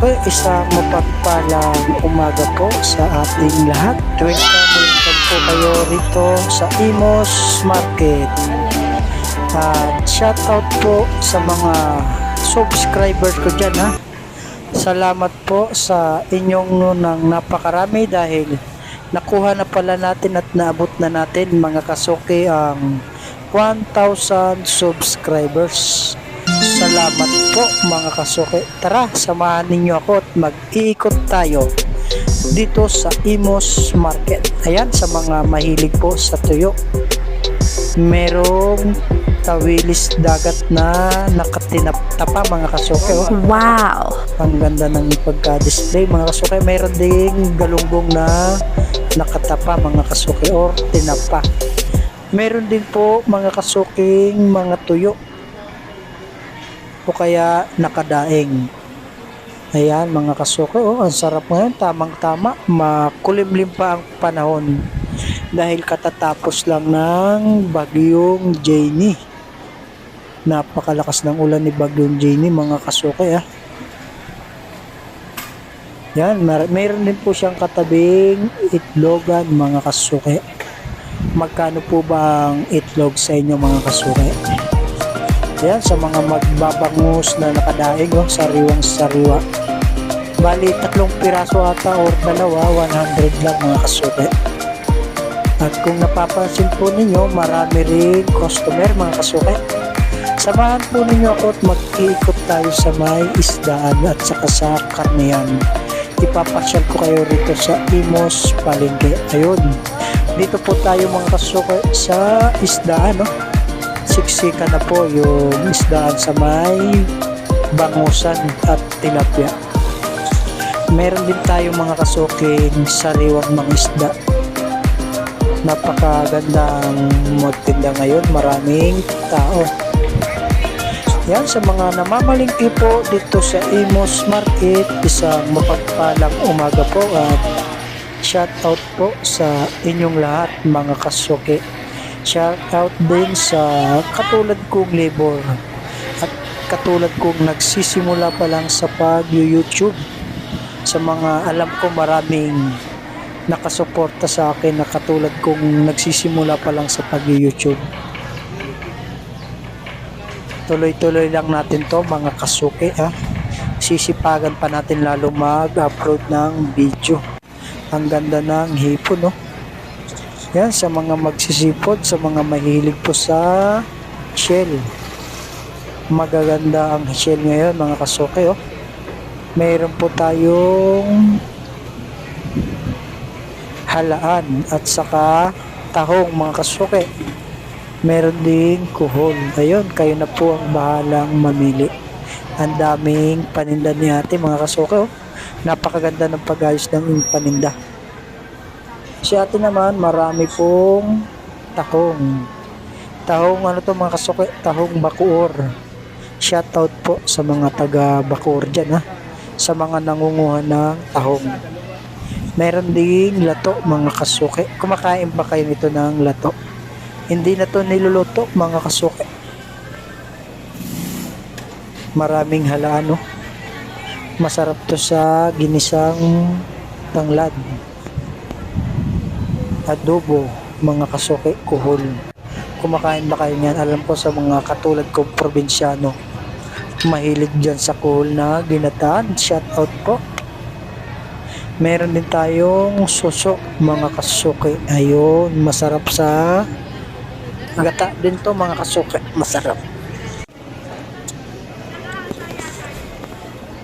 kasuke, isang mapagpalang umaga po sa ating lahat. Tuwing kamulitan po kayo rito sa Imos Market. At shoutout po sa mga subscribers ko dyan ha. Salamat po sa inyong nang napakarami dahil nakuha na pala natin at naabot na natin mga kasuke ang 1,000 subscribers. Salamat po mga kasuke. Tara, samahan ninyo ako at mag-iikot tayo dito sa Imos Market. Ayan, sa mga mahilig po sa tuyo. Merong tawilis dagat na nakatinaptapa mga kasuke. Oh. Wow! Ang ganda ng pagka-display mga kasuke. Mayroon ding galunggong na nakatapa mga kasuke or tinapa. Meron din po mga kasuking mga tuyo o kaya nakadaing. Ayan mga kasuke, oh, ang sarap ngayon, tamang tama, makulimlim pa ang panahon dahil katatapos lang ng bagyong Jenny. Napakalakas ng ulan ni bagyong Jenny mga kasuke ah. Yan, mer- mayroon din po siyang katabing itlogan mga kasuke. Magkano po ba ang itlog sa inyo mga kasuke? Yan, sa mga magbabangus na nakadaing, oh, sariwang sariwa. Bali, tatlong piraso ata or dalawa, 100 lang mga kasuke. At kung napapansin po ninyo, marami rin customer mga kasuke. Samahan po ninyo ako at mag-iikot tayo sa may isdaan at saka sa karniyan. Ipapasyal ko kayo rito sa Imos Palengke. Ayun, dito po tayo mga kasuke sa isdaan. No? Siksika na po yung isdaan sa may bangusan at tilapia. Meron din tayo mga kasuking sariwang mga isda. Napakagandang magtinda ngayon maraming tao. Yan sa mga namamalingki po dito sa Imos Market isang mapagpalang umaga po at shout out po sa inyong lahat mga kasuke shout out din sa katulad kong labor at katulad kong nagsisimula pa lang sa pag-YouTube sa mga alam ko maraming nakasuporta sa akin na katulad kong nagsisimula pa lang sa pag-YouTube. Tuloy-tuloy lang natin to mga kasuke ha. Sisipagan pa natin lalo mag-upload ng video. Ang ganda ng hipon no. Yan sa mga magsisipod, sa mga mahilig po sa shell. Magaganda ang shell ngayon mga kasuke oh. Mayroon po tayong halaan at saka tahong mga kasuke. Meron ding kuhol. Ayun, kayo na po ang bahalang mamili. Ang daming paninda ni ate mga kasuke. Oh. Napakaganda ng pag-ayos ng paninda. Si ate naman, marami pong tahong. Tahong ano to mga kasuke? Tahong bakuor. Shoutout po sa mga taga Bacoor dyan ha. Sa mga nangunguha ng tahong. Meron ding lato mga kasuke. Kumakain ba kayo nito ng lato? Hindi na to niluluto mga kasuke. Maraming halaan no. Masarap to sa ginisang tanglad. Adobo mga kasuke kuhol. Kumakain ba kayo niyan? Alam ko sa mga katulad kong probinsyano. Mahilig dyan sa kuhol na ginataan. Shout out po. Meron din tayong suso, mga kasuke. Ayun, masarap sa gata din to mga kasuke. Masarap.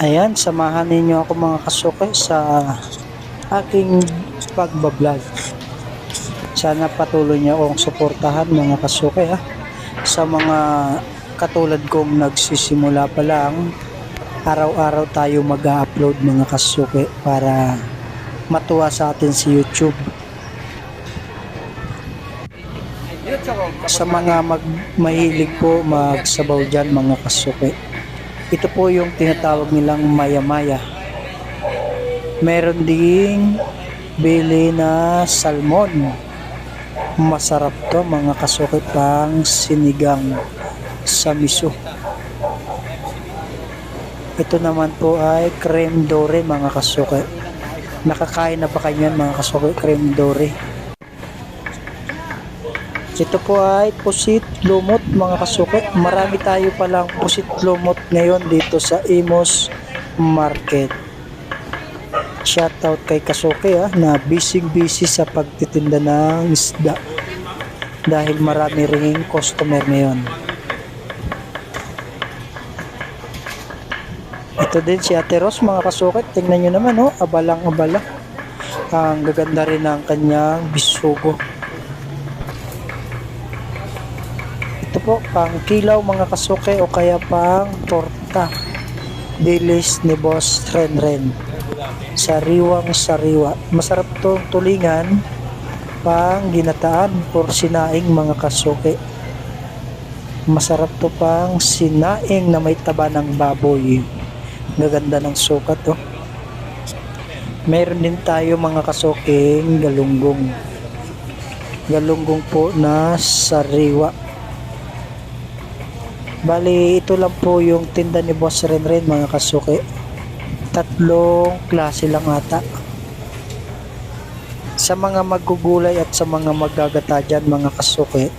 Ayan, samahan ninyo ako mga kasuke sa aking pagbablog. Sana patuloy niyo akong suportahan mga kasuke ha. Sa mga katulad kong nagsisimula pa lang, araw-araw tayo mag-upload mga kasuke para matuwa sa atin si YouTube. Sa mga mag mahilig po magsabaw dyan mga kasuke. Ito po yung tinatawag nilang maya-maya. Meron ding bili na salmon. Masarap to mga kasuke pang sinigang sa miso. Ito naman po ay creme dore mga kasuke. Nakakain na ba kayo yan mga kasuke? Creme dore. Ito po ay pusit lumot mga kasuke. Marami tayo palang pusit lumot ngayon dito sa Imos Market. Shoutout kay Kasuke ah, na busy busy sa pagtitinda ng isda. Dahil marami ring customer ngayon. Ito din si Ate Ros mga kasukit. Tingnan nyo naman oh, abalang abala. Ang gaganda rin ng kanyang bisugo. Ito po, pang kilaw mga kasuke o kaya pang torta. Dilis ni Boss Ren Ren. Sariwang sariwa. Masarap to tulingan pang ginataan or sinaing mga kasuke. Masarap to pang sinaing na may taba ng baboy. Gaganda ng sukat oh. Meron din tayo mga kasuking galunggong. Galunggong po na sariwa. Bali, ito lang po yung tinda ni Boss Renren mga kasuke. Tatlong klase lang ata. Sa mga magugulay at sa mga magagata dyan mga kasuke,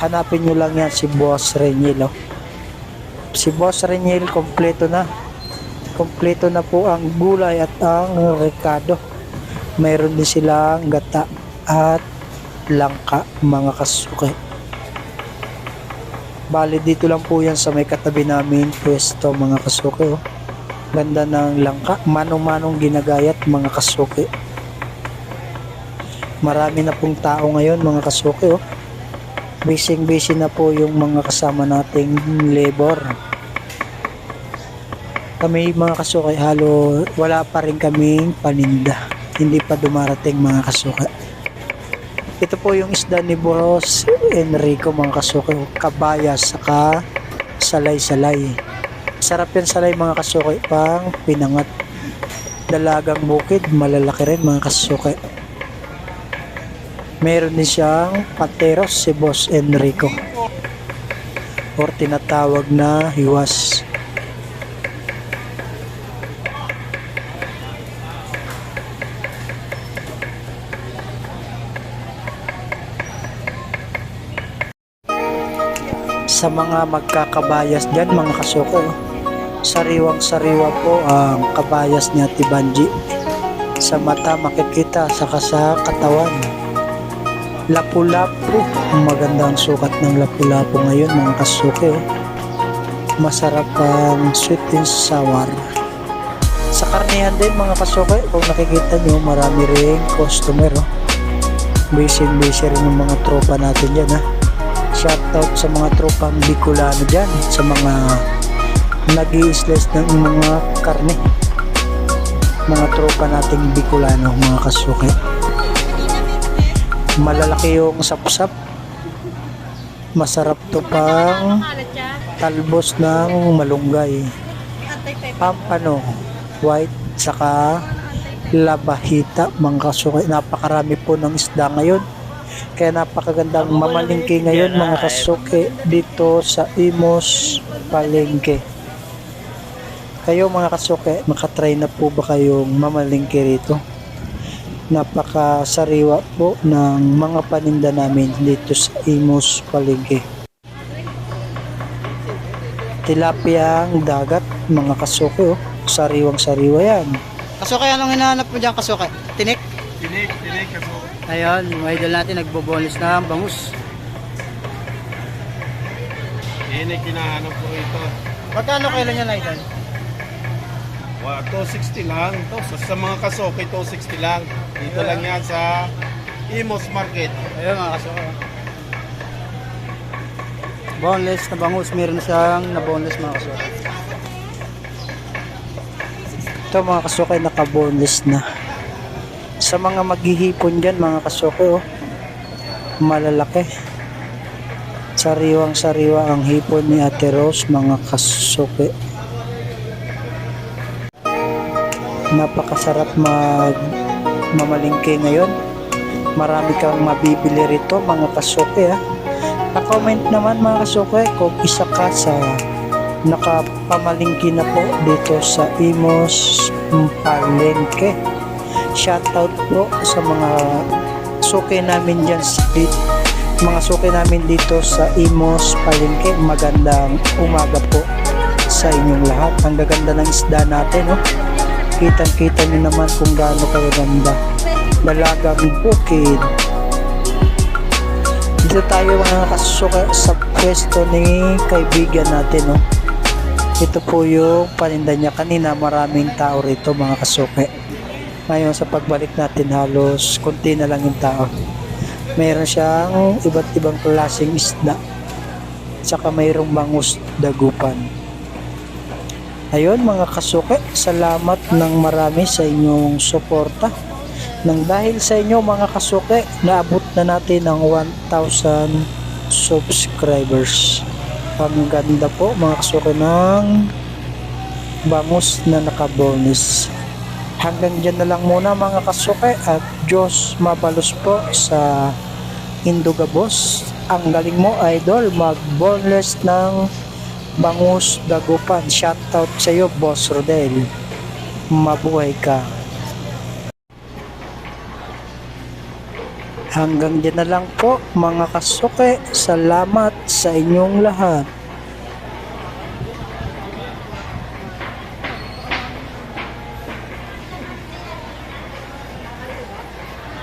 hanapin nyo lang yan si Boss Renyel. Oh. Si Boss Renyel kompleto na. Kompleto na po ang gulay at ang rekado. Mayroon din silang gata at langka mga kasuke. Bali dito lang po yan sa may katabi namin pwesto mga kasuke. Oh. Ganda ng langka. Manong-manong ginagayat mga kasuke. Marami na pong tao ngayon mga kasuke. Oh. Busy busy na po yung mga kasama nating labor. Kami mga kasuke halo wala pa rin kaming paninda. Hindi pa dumarating mga kasuke. Ito po yung isda ni Boss Enrico mga kasuke. Kabayas saka salay-salay. Sarap yan salay mga kasuke pang pinangat. Dalagang bukid, malalaki rin mga kasuke. Meron din siyang pateros si Boss Enrico. Or tinatawag na hiwas. sa mga magkakabayas dyan mga kasuko sariwang sariwa po ang kabayas ni Ate Banji. Sa mata makikita saka sa katawan. Lapu-lapu. Maganda ang sukat ng lapu-lapu ngayon mga kasuke oh. masarap ang sweet and sour. Sa karnihan din mga kasuke kung nakikita nyo marami rin customer oh. busy busy rin yung mga tropa natin yan ha. Shoutout sa mga tropang Bicolano dyan sa mga nag slice ng mga karne. Mga tropa nating Bicolano mga kasuke malalaki yung sapsap. Masarap to pang talbos ng malunggay. Pampano white saka labahita mga kasuke napakarami po ng isda ngayon. Kaya napakagandang mamalingke ngayon mga kasuke dito sa Imos Palengke. Kayo mga kasuke, makatry na po ba kayong mamalingke rito? Napakasariwa po ng mga paninda namin dito sa Imos Palengke. Tilapiyang dagat mga kasuke oh. Sariwang sariwa yan. Kasuke, anong hinahanap mo dyan, kasuke? Tinik? Tinik, tinik ako. Ayun, yung idol natin nagbo-bonus na bangus. Yan ay kinahanap ko ito. Magkano kailan yan, idol? Wa, 260 lang. To, sa, sa mga kasoke, 260 lang. Dito lang yan sa Imos Market. Ayun mga kasuke. Boneless na bangus, meron siyang na boneless mga kasuke. Ito mga kasuke naka-boneless na. Sa mga maghihipon dyan mga kasuke oh. Malalaki. Sariwang sariwa ang hipon ni Ate Rose mga kasuke. Napakasarap mag mamalingke ngayon. Marami kang mabibili rito mga kasuke ha. Pa-comment naman mga kasuke kung isa ka sa nakapamalingki na po dito sa Imos Palengke. Shoutout po sa mga suki namin dyan sa mga suki namin dito sa Imos Palengke. Magandang umaga po sa inyong lahat. Ang gaganda ng isda natin, no? Kitang-kita nyo naman kung gaano kaganda. Dalagang bukid. Dito tayo mga kasuka sa pwesto ni kaibigan natin, no? Ito po yung paninda niya kanina. Maraming tao rito mga kasuke. Ngayon sa pagbalik natin halos konti na lang yung tao. Meron siyang iba't ibang klaseng isda. Tsaka mayroong bangus dagupan. Ayun mga kasuke, salamat ng marami sa inyong suporta. Nang dahil sa inyo mga kasuke, naabot na natin ang 1,000 subscribers. Ang ganda po mga kasuke ng bangus na nakabonus. Hanggang dyan na lang muna mga kasuke at Diyos mabalos po sa Indogabos. Ang galing mo idol, mag-boneless ng bangus dagupan. Shoutout sa iyo Boss Rodel. Mabuhay ka. Hanggang dyan na lang po mga kasuke. Salamat sa inyong lahat.